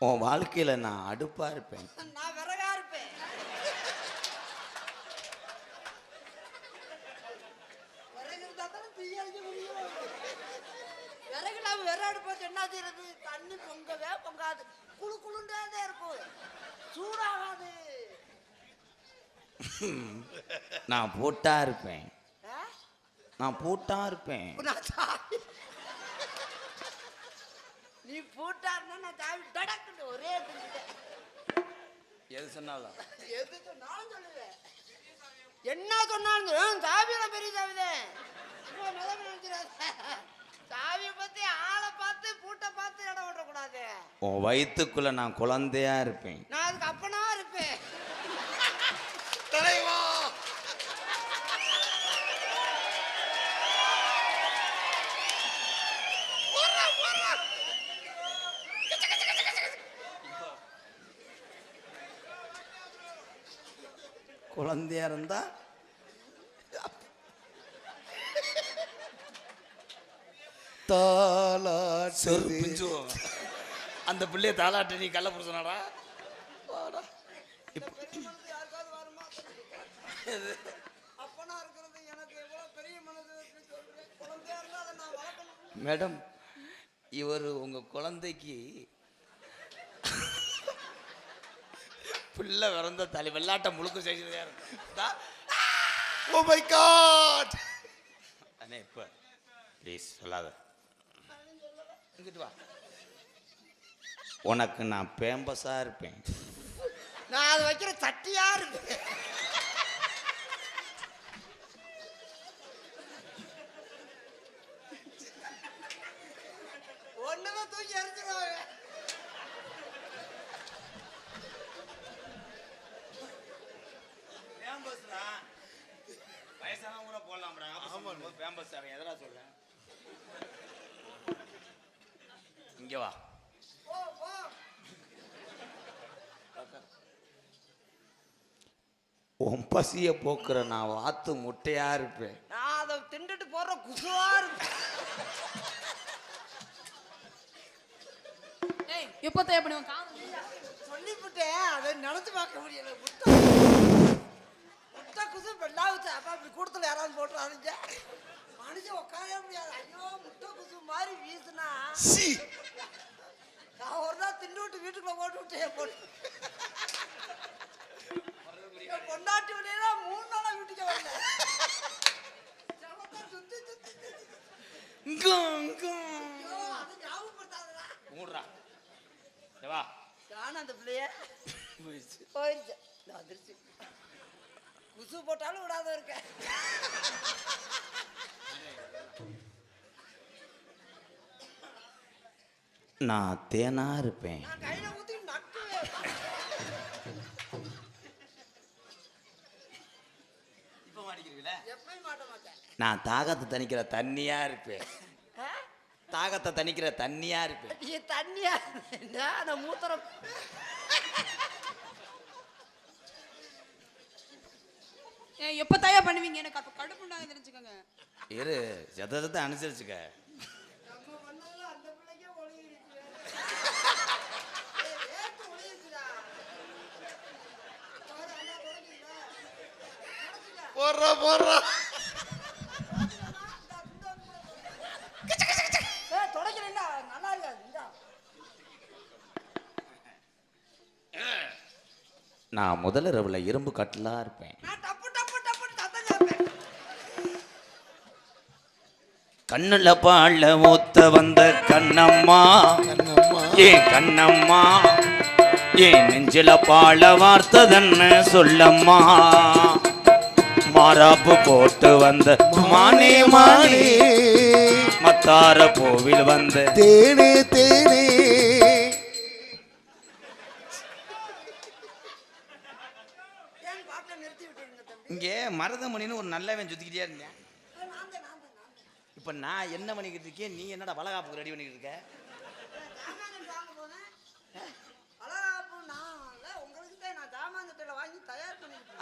உன் வாழ்க்கையில நான் அடுப்பா இருப்பேன். நான் விறகா இருப்பேன். விறகு இருந்தா தானே தீ அணைக்க முடியும். விறகு இல்லாம விறகு அடுப்பு என்ன செய்யறது? தண்ணி பொங்கவே பொங்காது. குளு குளுண்டே தான் இருக்கும். சூடாகாது. நான் போட்டா இருப்பேன்? நான் போட்டா இருப்பேன் நான் சாவி நீ பூட்டா இருந்தா நான் சாவி டடக்குன்னு ஒரே எது சொன்னாலும். எது சொன்னாலும் சொல்லுவேன். என்ன சொன்னாலும். சாவியில பெரிய சாவிதான். சாவியை பத்தி ஆளை பார்த்து பூட்டை பார்த்து இடம் விடக்கூடாது உன் வயித்துக்குள்ள நான் குழந்தையா இருப்பேன். நான் குழந்தையா இருந்தா தாலாட்டு அந்த பிள்ளைய தாளாட்ட நீ கள்ள புருஷனாடா? யாருக்காவது வருமா அப்பனா இருக்கிறது எனக்கு எவ்வளவு பெரிய மனது இருக்குன்னு சொல்றேன் குழந்தையா இருந்தா அதை நான் வளர்க்கணும் மேடம் இவர் உங்க குழந்தைக்கு பிள்ளை பிறந்த தலை வெள்ளாட்டம் முழுக்க ஓ மை காட் அண்ணே இப்போ ப்ளீஸ் சொல்லாத. இங்கிட்டு வா. உனக்கு நான் பேம்பஸா இருப்பேன். நான் அதை வைக்கிற சட்டியா இருக்கு ஒண்ணுதான் தூக்கி எரிஞ்சிருவாங்க பேம்பஸ் அவன் எதனா சொல்ல இங்க வா. உன் பசியை போக்குற நான் வாத்து முட்டையா இருப்பேன். நான் அதை திண்டுட்டு போற குசுவா இருக்கு ஏய் எப்போ தேவைப்படுவோம் காது சொல்லிவிட்டேன் அதை நினைச்சு பார்க்க முடியல. முட்டை. குசு பெல்லாவுச்சு அப்பா இப்படி கூடத்துல யாராவது போட்டுறாருங்க மனுஷன் உட்காரவே முடியாது. ஐயோ முட்டை குசு மாதிரி வீசுனா. சி. நான் ஒரு நாள் திண்டு விட்டு வீட்டுக்குள்ள போட்டு விட்டேன் பொண்ணு. என் பொண்டாட்டி வழியில மூணு நாளா வீட்டுக்கு வரல. வா. காணும் அந்த பிள்ளைய? போயிடுச்சு. நான் வந்துருச்சு குசு போட்டாலும் விடாத இருக்க. நான் தேனா இருப்பேன். நான் கையில ஊத்தி நக்குவேன். இப்போ மாட்டிக்கிறீங்களா எப்பயும் மாட்ட மாட்டேன். நான் தாகத்தை தணிக்கிற தண்ணியா இருப்பேன்? தாகத்தை தணிக்கிற தண்ணியா இருப்பேன். தண்ணியா இருந்தா, நான் மூத்திரம் ஏய் எப்போ தயா பண்ணுவீங்க? எனக்கு அப்போ கடுப்புண்டாங்க தெரிஞ்சுக்கோங்க. இரு ஜத ஜத அனுசரிச்சுக்க? போடுறா போடுறா. நான் முதல் இரவுல இரும்பு கட்டலா இருப்பேன். கண்ணுல பாழ ஊத்த வந்த கண்ணம்மா. கண்ணம்மா. ஏன் கண்ணம்மா? ஏன் நெஞ்சில பாழ வார்த்ததன்னு சொல்லம்மா. மாறாப்பு போட்டு வந்த மானே மானே. மத்தார கோவில் வந்த தேனே தேனே? இங்கே மருதமணின்னு ஒரு நல்லவன் சுத்திக்கிட்டே இருந்தேன். இப்போ நான் என்ன பண்ணிக்கிட்டு இருக்கேன்? நீ என்னடா வளகாப்புக்கு ரெடி பண்ணிக்கிட்டு இருக்க?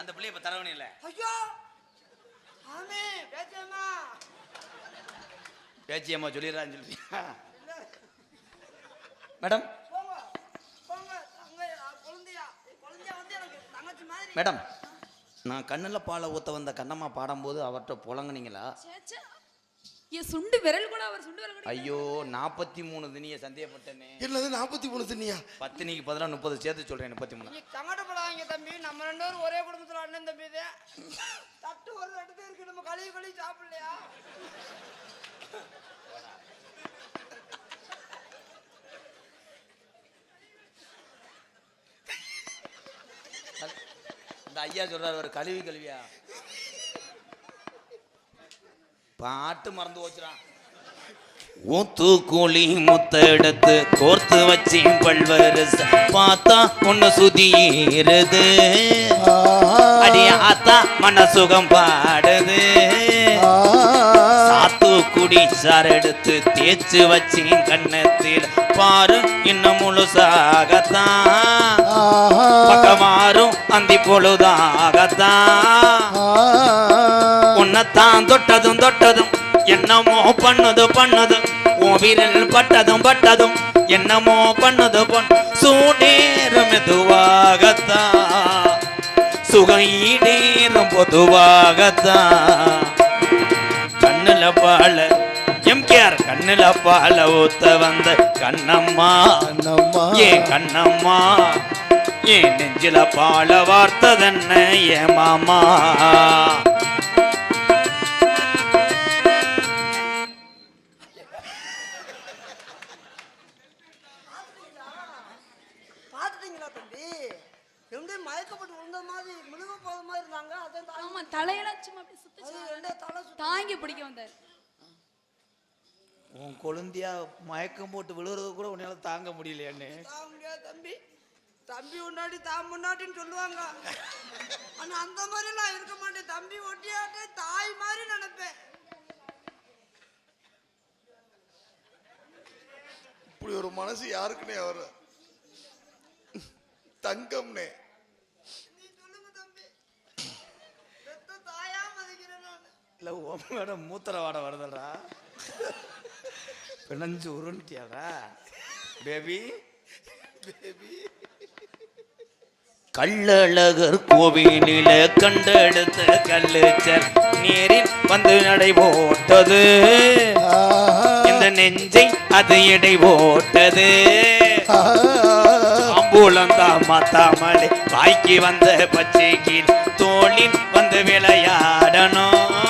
அந்த பிள்ளைய இப்போ தரவணி இல்லை. ஐயோ! ஆமே பேச்சியம்மா பேச்சியம்மா சொல்லிடுறான்னு சொல்லி மேடம்? மேடம் நான் கண்ணில் பாலை ஊற்ற வந்த கண்ணம்மா பாடும்போது அவர்கிட்ட புழங்குனீங்களா என் சுண்டு விரல் கூட அவர் சுண்டு விரல் கூட ஐயோ நாற்பத்தி மூணு தினியை சந்தேகப்பட்டேனே. என்னது நாற்பத்தி மூணு தின்னியா பத்தினிக்கு பதிலாக முப்பது சேர்த்து சொல்கிறேன் முப்பத்தி மூணு நீ சங்கடப்படாதீங்க தம்பி நம்ம ரெண்டு பேரும் ஒரே குடும்பத்துல அண்ணன் தம்பி இது. தட்டு ஒரு தட்டு இருக்கு நம்ம கழுவி கழுவி சாப்பிடலையா? இந்த ஐயா சொல்றாரு ஒரு கழுவி கழுவியா? பாட்டு மறந்து போச்சுறான் ஊத்து கூலி முத்தெடுத்து கோர்த்து வச்சு பல்வரிச பார்த்தா ஒண்ணு சுதியிருது அடியாத்தா மன சுகம் பாடுது. சாத்துக்குடி சார் எடுத்து தேய்ச்சு வச்சேன் கண்ணத்தில் பாரு இன்னும் முழுசாகத்தான். பக்கமாறும் அந்தி பொழுதாகத்தான். உன்னைத்தான் தொட்டதும் தொட்டதும் என்னமோ பண்ணது பண்ணது. உன் விரல் பட்டதும் பட்டதும் என்னமோ பண்ணது பொன். சூடேறும் மெதுவாகத்தான். சுகம் ஈடேறும் பொதுவாகத்தான். கண்ணுல பால எம்கேஆர் கண்ணுல பால ஊத்த வந்த கண்ணம்மா கண்ணம்மா. ஏன் கண்ணம்மா ஏன் நெஞ்சில பால வார்த்ததென்ன ஏ மாமா மயக்கப்பட்டு விழுந்த மாதிரி முழுக போத மாதிரி இருந்தாங்க. அதான் ஆமா தலையெல்லாம் சும்மா அப்படி சுத்து. தாங்கி பிடிக்க வந்தார். உன் கொழுந்தியா மயக்கம் போட்டு விழுறது கூட உன்னால தாங்க முடியலையான்னு. தம்பி. தம்பி முன்னாடி தான் முன்னாடின்னு சொல்லுவாங்க. ஆனா அந்த மாதிரி நான் இருக்க மாட்டேன். தம்பி ஒட்டியாட்டே தாய் மாதிரி நினைப்பேன். இப்படி ஒரு மனசு யாருக்குனே வர தங்கம்னே நீ சொல்லுங்க தம்பி பெத்த தாயா மதிக்கிறேன் நான் இல்ல உன் மூத்திர வாட வருதல்டா பிணைஞ்சு உருண்டியாடா. பேபி. பேபி. கள்ளழகர் கோவிலில கண்டெடுத்த கல்லுச்சல் நீரில் வந்து நடை போட்டது. இந்த நெஞ்சை அது எடை போட்டது. அம்புலந்தா மாத்தாமலே வாய்க்கு வந்த பச்சை கீழ் தோளில் வந்து விளையாடணும்.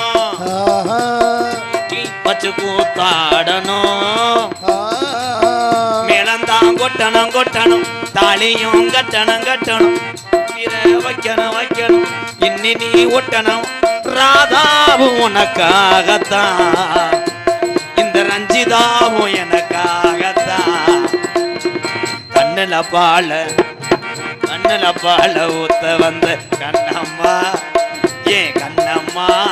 வச்சு கூத்தாடணும். மேளந்தான் கொட்டணும் கொட்டணும். தாலியும் கட்டணும் கட்டணும். வைக்கணும் வைக்கணும். இன்னி நீ ஒட்டணும். ராதாவும் உனக்காகத்தான். இந்த ரஞ்சிதாவும் எனக்காகத்தான். கண்ணுல பால கண்ணுல பால ஊத்த வந்த கண்ணம்மா. ஏன் கண்ணம்மா?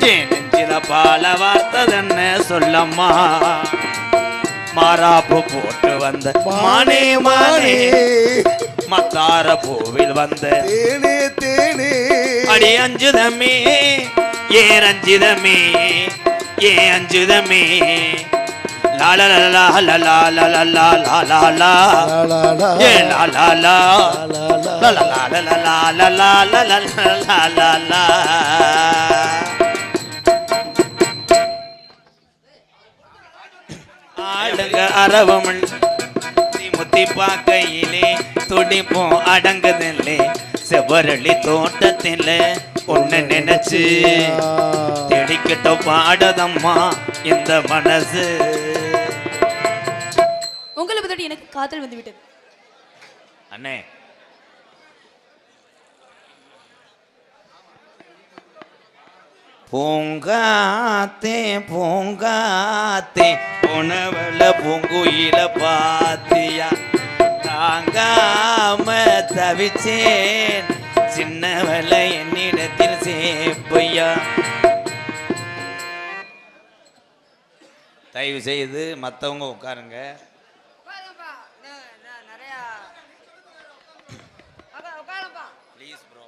ஏன் நெஞ்சில பால வார்த்ததென்ன சொல்லம்மா மாறாப்பு போட்டு வந்த மானே மானே மத்தார பூவில் வந்த தேனே தேனே அடி அஞ்சுதமே ஏ ரஞ்சிதமே ஏ அஞ்சுதமே லா லா லா ஆடுங்க அரவமள் முத்தி முத்தி பார்க்கையிலே துடிப்போம் அடங்குதில்லை. செவரளி தோட்டத்தில் ஒன்னு நினைச்சு தெடிக்கிட்ட பாடதம்மா இந்த மனசு. உங்களை பத்தி எனக்கு காதல் வந்து விட்டது அண்ணே பூங்காத்தே பூங்காத்தே. உணவள பூங்குயில பாத்தியா? தாங்காம தவிச்சேன். சின்னவள என்னிடத்தில் சேப்பையா? தயவு செய்து மற்றவங்க உட்காருங்க ப்ளீஸ் ப்ரோ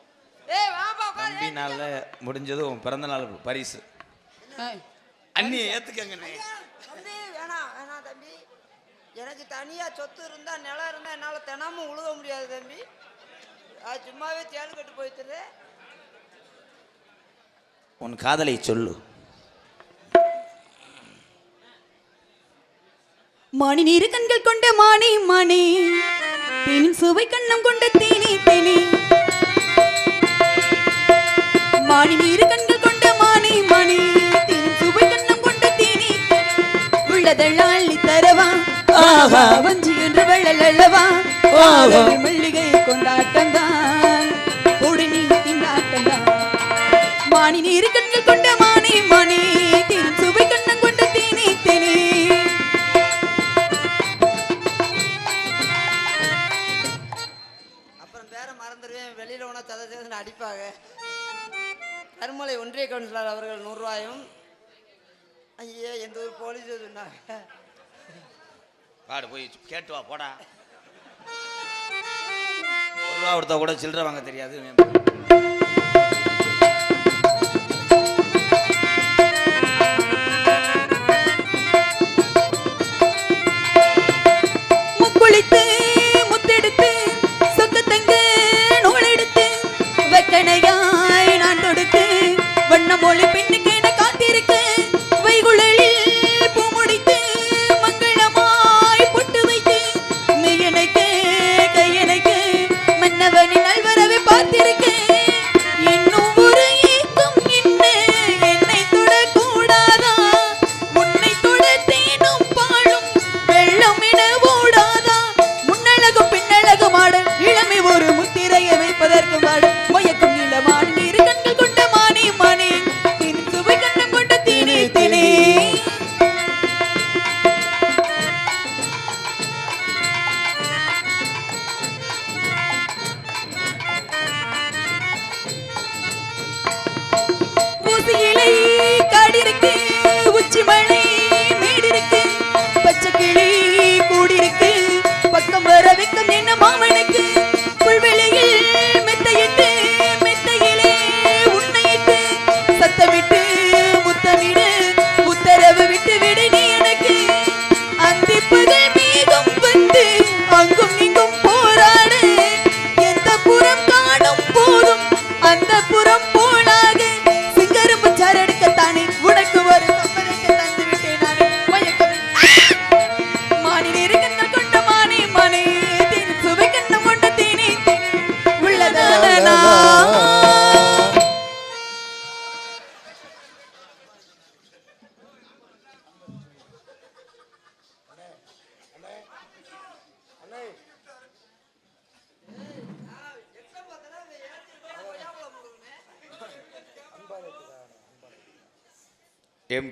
ஏய் வாப்பா உட்காரு தம்பி நாளில் முடிஞ்சது உன் பிறந்த நாள் பரிசு. ஏய், அண்ணி ஏத்துக்கங்கண்ணே. தம்பி வேணாம் வேணாம் தம்பி. எனக்கு தனியா சொத்து இருந்தா நிலம் இருந்தா என்னால தினமும் உழுக முடியாது தம்பி. சும்மாவே தேன் கட்டு போயிட்டு உன் காதலை சொல்லு. மானி நீரு கண்கள் கொண்ட மானே மானே. தேனின் சுவை கண்ணம் கொண்ட தேனே தேனே. மானி நீரு கண்கள் கொண்ட மானே மானே தேனின் சுவை கண்ணம் கொண்ட தேனே. உள்ளதெல்லாம் அள்ளி தரவா? வஞ்சி என்று வள்ளல் அல்லவா? மல்லிகை கொண்டாட்டம்தான். கொடி நீ நீரு கண்கள் கொண்ட மானே மானே ஐயே எந்த ஒரு போலீஸ் சொன்னாங்க. பாடு போய் கேட்டு வா போடா. ஒரு ரூபா கொடுத்தா கூட சில்லறை வாங்க தெரியாது.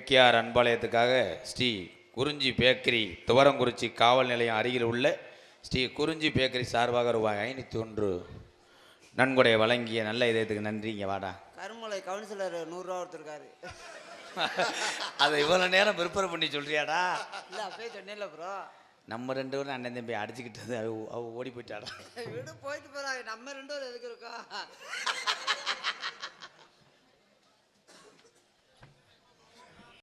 எம்கேஆர் அன்பாலயத்துக்காக ஸ்ரீ குறிஞ்சி பேக்கரி துவரங்குறிச்சி காவல் நிலையம் அருகில் உள்ள ஸ்ரீ குறிஞ்சி பேக்கரி சார்பாக ரூபாய் ஐநூற்றி ஒன்று நன்கொடை வழங்கிய நல்ல இதயத்துக்கு நன்றி. இங்கே வாடா. கருமலை கவுன்சிலர் நூறுரூவா கொடுத்துருக்காரு. அதை இவ்வளோ நேரம் ப்ரிப்பேர் பண்ணி சொல்றியாடா? இல்லை அப்பயே சொன்னேன்ல ப்ரோ நம்ம ரெண்டு பேரும் அண்ணன் தம்பி அடிச்சுக்கிட்டது அவ அவ ஓடி போயிட்டாடா. விடு போயிட்டு போறாங்க நம்ம ரெண்டு பேரும் எதுக்கு இருக்கோம்?